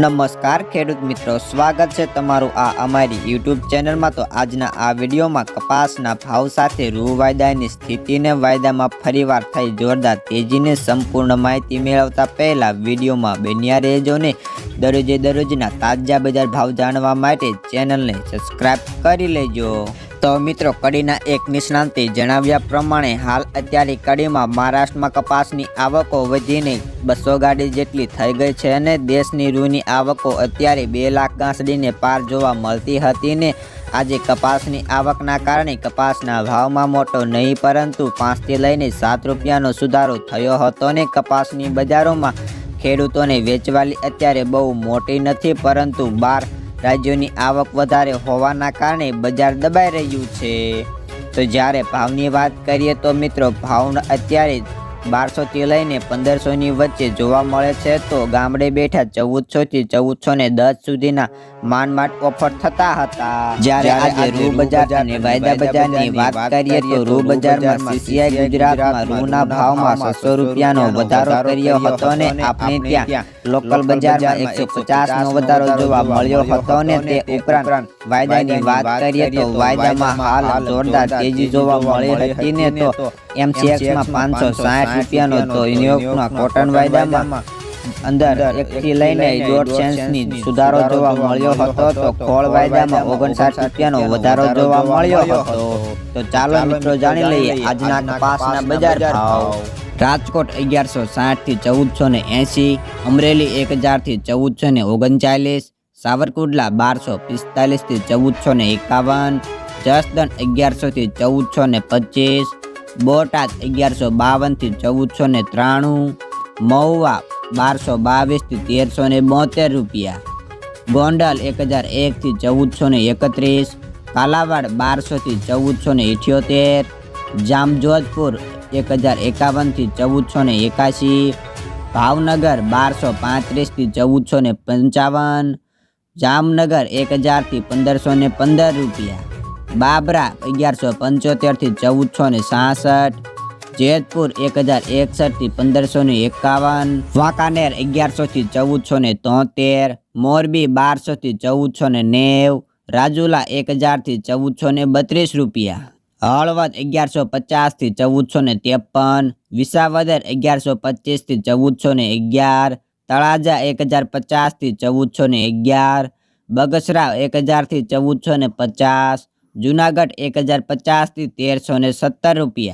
નમસ્કાર ખેડૂત મિત્રો, સ્વાગત છે તમારું આ અમારી યુટ્યુબ ચેનલમાં. તો આજના આ વિડીયોમાં કપાસના ભાવ સાથે રૂ વાયદાની સ્થિતિને વાયદામાં ફરીવાર થઈ જોરદાર તેજીને સંપૂર્ણ માહિતી મેળવતા પહેલાં વિડીયોમાં બન્યા રહેજો ને. દરરોજે દરરોજના તાજા બજાર ભાવ જાણવા માટે ચેનલને સબસ્ક્રાઈબ કરી લેજો. તો મિત્રો, કડીના એક નિષ્ણાંતે જણાવ્યા પ્રમાણે, હાલ અત્યારે કડીમાં મહારાષ્ટ્રમાં કપાસની આવકો વધીને બસો ગાડી જેટલી થઈ ગઈ છે અને દેશની રૂની આવકો અત્યારે બે લાખ ગાંસડીને પાર જોવા મળતી હતી ને આજે કપાસની આવકના કારણે કપાસના ભાવમાં મોટો નહીં, પરંતુ પાંચથી લઈને સાત રૂપિયાનો સુધારો થયો હતો ને કપાસની બજારોમાં ખેડૂતોને વેચવાલી અત્યારે બહુ મોટી નથી, પરંતુ બાર રાજ્યોની આવક વધારે હોવાના કારણે બજાર દબાઈ રહ્યું છે. તો જ્યારે ભાવની વાત કરીએ તો મિત્રો ભાવ અત્યારે બારસોથી લઈને પંદરસોની વચ્ચે જોવા મળે છે તો ગામડે બેઠા ચૌદસોથી ચૌદસો ને દસ સુધીના માંડ માંડ ઓફર થતા હતા. જ્યારે આજે રૂ બજાર અને વાયદા બજારની વાત કરીએ તો રૂ બજારમાં સીસીઆઈ ગુજરાતમાં રૂના ભાવમાં છસો રૂપિયાનો વધારો કર્યો હતો ને આપણે ત્યાં લોકલ બજારમાં એકસો પચાસ નો વધારો જોવા મળ્યો હતો ને તે ઉપરાંત વાયદાની વાત કરીએ તો વાયદામાં હાલ જોરદાર તેજી જોવા મળી હતી ને તો એમસીએક્સમાં પાંચસો સાઠ રૂપિયાનો તો ન્યુયોર્કના કોટન વાયદામાં અંદર એકથી લઈને દોઢ સેન્સની સુધારો જોવા મળ્યો હતો તો ખોળ વાયદામાં ઓગણસાઠ રૂપિયાનો વધારો જોવા મળ્યો હતો. તો ચાલો મિત્રો જાણી લઈએ આજના કપાસના બજાર ભાવ. રાજકોટ અગિયારસો સાઠથી ચૌદસો ને એંસી અમરેલી એક હજારથી ચૌદસો ને ઓગણચાલીસ સાવરકુંડલા બારસો પિસ્તાલીસથી ચૌદસો ને એકાવન જસદણ અગિયારસોથી ચૌદસો ને પચીસ બોટાદ અગિયારસો બાવનથી ચૌદસો ને ત્રાણું, મહુવા બારસો બાવીસથી તેરસો ને બોતેર રૂપિયા. ગોંડલ એક હજાર એકથી ચૌદસો ને એકત્રીસ, કાલાવાડ બારસોથી ચૌદસો ને ઇઠ્યોતેર, જામજોધપુર એક હજાર એકાવનથી ચૌદસો ને એકાશી, ભાવનગર બારસો પાંત્રીસથી ચૌદસો ને પંચાવન, જામનગર એક હજારથી પંદરસો ને પંદર રૂપિયા. બાબરા, અગિયારસો પંચોતેરથી ચૌદસો ને સાસઠ. જેતપુર, એક હજાર એકસઠથી પંદરસો ને એકાવન. વાંકાનેર અગિયારસોથી ચૌદસો ને તોતેર. મોરબી બારસોથી ચૌદસો ને નેવ. રાજુલા, એક હજારથી ચૌદસો ને બત્રીસ રૂપિયા. હળવદ, અગિયારસો પચાસથી ચૌદસો ને ત્રેપન. વિસાવદર, અગિયારસો પચીસથી ચૌદસો ને અગિયાર. તળાજા, એક હજાર પચાસથી ચૌદસો ને અગિયાર. બગસરા એક હજારથી ચૌદસો ને પચાસ. જુનાગઢ એક હજાર પચાસથી તેરસો ને સત્તર રૂપિયા.